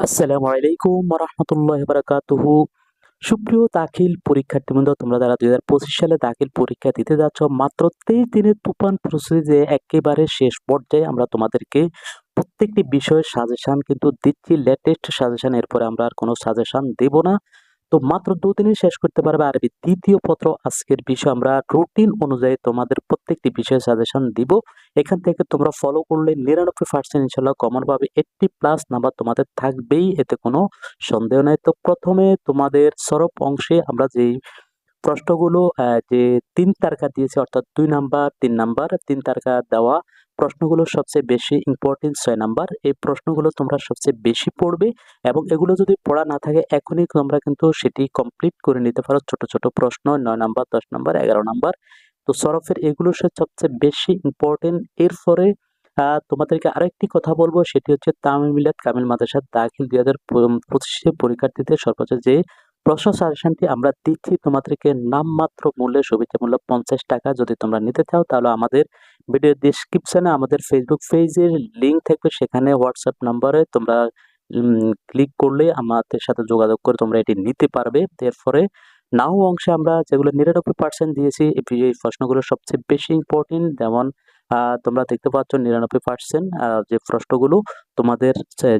আসসালামু আলাইকুম রহমতুল্লাহ বারাকাতুহু সুপ্রিয় দাখিল পরীক্ষার্থীবৃন্দ, তোমরা যারা দুই হাজার পঁচিশ সালে দাখিল পরীক্ষা দিতে যাচ্ছ, মাত্র তেইশ দিনের তুফান প্রস্তুতিতে একেবারে শেষ পর্যায়ে আমরা তোমাদেরকে প্রত্যেকটি বিষয়ের সাজেশন কিন্তু দিচ্ছি লেটেস্ট সাজেশন এরপরে আমরা আর কোনো সাজেশন দেব না। তো মাত্র দুদিনে শেষ করতে পারবে আরবি দ্বিতীয় পত্র আজকের বিষয়। আমরা রুটিন অনুযায়ী তোমাদের প্রত্যেকটি বিষয়ে সাজেশন দিব। এখান থেকে তোমরা ফলো করলে নিরানব্বই পার্সেন্ট ইনশাল্লাহ কমন পাবে। এইটটি প্লাস নাম্বার তোমাদের থাকবেই, এতে কোনো সন্দেহ নেই। তো প্রথমে তোমাদের সরব অংশে আমরা যেই প্রশ্নগুলো যে তিন তারকা দিয়েছে, অর্থাৎ দুই নাম্বার, তিন নাম্বার, তিন তারকা দেওয়া প্রশ্নগুলো সবচেয়ে বেশি ইম্পর্টেন্ট ছয় নাম্বার এই প্রশ্নগুলো তোমরা সবচেয়ে বেশি পড়বে এবং এগুলো যদি পড়া না থাকে, এখনই তোমরা কিন্তু সেটি কমপ্লিট করে নিতে পারো। ছোট ছোট প্রশ্ন, নয় নাম্বার দশ নাম্বার এগারো নাম্বার তো সরফের এগুলো সবচেয়ে বেশি ইম্পর্টেন্ট এরপরে তোমাদেরকে আরেকটি কথা বলব, সেটি হচ্ছে তামিল মিলাদ কামিল মাদ্রাসা দাখিল দুই হাজার পঁচিশে পরীক্ষার্থীদের সর্বোচ্চ যে প্রশ্ন সাজেশনটি আমরা দিচ্ছি, তোমাদেরকে নামমাত্র মূল্যে শুভেচ্ছা মূল্য পঞ্চাশ টাকা যদি তোমরা নিতে চাও, তাহলে আমাদের ভিডিও ডিসক্রিপশনে আমাদের ফেসবুক পেজের লিঙ্ক থাকবে, সেখানে হোয়াটসঅ্যাপ নাম্বারে তোমরা ক্লিক করলে আমাদের সাথে যোগাযোগ করে তোমরা এটি নিতে পারবে। এরপরে নাও অংশে আমরা যেগুলো নিরানব্বই পার্সেন্ট দিয়েছি, এই প্রশ্নগুলো সবচেয়ে বেশি ইম্পর্টেন্ট যেমন তোমরা দেখতে পাচ্ছ নিরানব্বই পার্সেন্ট যে প্রশ্নগুলো তোমাদের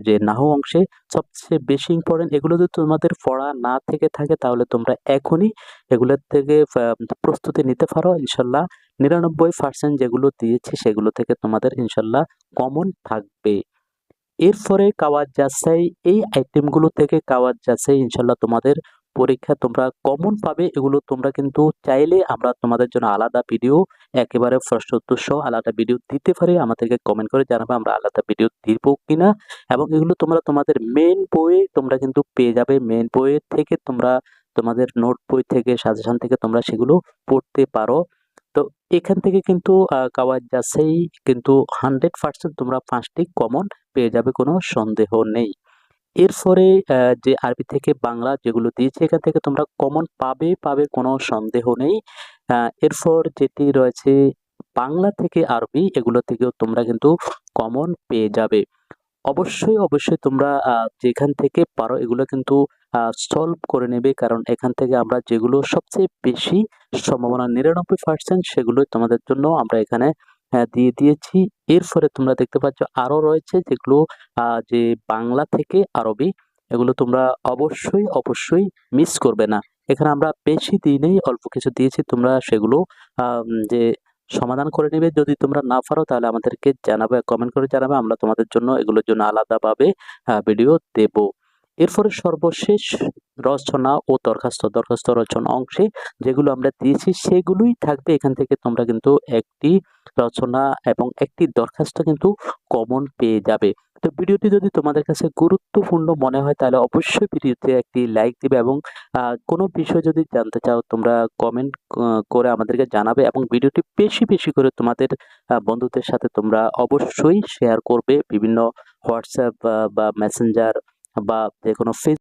যে নাহু অংশে সবচেয়ে বেশি ইম্পর্টেন্ট এগুলো যদি তোমাদের পড়া না থেকে থাকে, তাহলে তোমরা এখনই এগুলোর থেকে প্রস্তুতি নিতে পারো, ইনশাল্লাহ। নিরানব্বই পার্সেন্ট যেগুলো দিয়েছে সেগুলো থেকে তোমাদের ইনশাল্লাহ কমন থাকবে। এরপরে কাওয়াজ যাচাই, এই আইটেমগুলো থেকে কাওয়াজ যাচাই ইনশাল্লাহ তোমাদের পরীক্ষা তোমরা কমন পাবে। এগুলো তোমরা কিন্তু চাইলে আমরা তোমাদের জন্য আলাদা ভিডিও একেবারে ফার্স্ট সহ আলাদা ভিডিও দিতে পারি। আমাদেরকে কমেন্ট করে জানাবে আমরা আলাদা ভিডিও দিব কিনা। এবং এগুলো তোমরা তোমাদের মেন বইয়ে তোমরা কিন্তু পেয়ে যাবে। মেন বইয়ের থেকে তোমরা তোমাদের নোট বই থেকে সাজেশন থেকে তোমরা সেগুলো পড়তে পারো। তো এখান থেকে কিন্তু কাওয়াজ যাচাই কিন্তু হান্ড্রেড পার্সেন্ট তোমরা পাঁচটি কমন পেয়ে যাবে, কোনো সন্দেহ নেই। এরপরে যে আরবি থেকে বাংলা যেগুলো দিয়েছে, এখান থেকে তোমরা কমন পাবে পাবে কোনো সন্দেহ নেই। এরপর যেটি রয়েছে বাংলা থেকে আরবি, এগুলো থেকেও তোমরা কিন্তু কমন পেয়ে যাবে। অবশ্যই অবশ্যই তোমরা যেখান থেকে পারো এগুলো কিন্তু সলভ করে নেবে। কারণ এখান থেকে আমরা যেগুলো সবচেয়ে বেশি সম্ভাবনা নিরানব্বই পার্সেন্ট সেগুলো তোমাদের জন্য আমরা এখানে দিয়ে দিয়েছি। এরপরে তোমরা দেখতে পাচ্ছ আরও রয়েছে যেগুলো যে বাংলা থেকে আরবি, এগুলো তোমরা অবশ্যই অবশ্যই মিস করবে না। এখানে আমরা বেশি দিই নেই অল্প কিছু দিয়েছি। তোমরা সেগুলো যে সমাধান করে নেবে। যদি তোমরা না পারো, তাহলে আমাদেরকে জানাবে কমেন্ট করে জানাবে। আমরা তোমাদের জন্য এগুলোর জন্য আলাদাভাবে ভিডিও দেব। এরপরে সর্বশেষ রচনা ও দরখাস্ত দরখাস্ত রচনা অংশে যেগুলো আমরা দিয়েছি সেগুলোই থাকবে। এখান থেকে তোমরা কিন্তু একটি রচনা এবং একটি দরখাস্ত কিন্তু কমন পেয়ে যাবে। তো ভিডিওটি যদি তোমাদের কাছে গুরুত্বপূর্ণ মনে হয়, তাহলে অবশ্যই ভিডিওতে একটি লাইক দিবে এবং কোনো বিষয় যদি জানতে চাও, তোমরা কমেন্ট করে আমাদেরকে জানাবে এবং ভিডিওটি বেশি বেশি করে তোমাদের বন্ধুদের সাথে তোমরা অবশ্যই শেয়ার করবে। বিভিন্ন হোয়াটসঅ্যাপ বা মেসেঞ্জার বা যে কোনো ফেস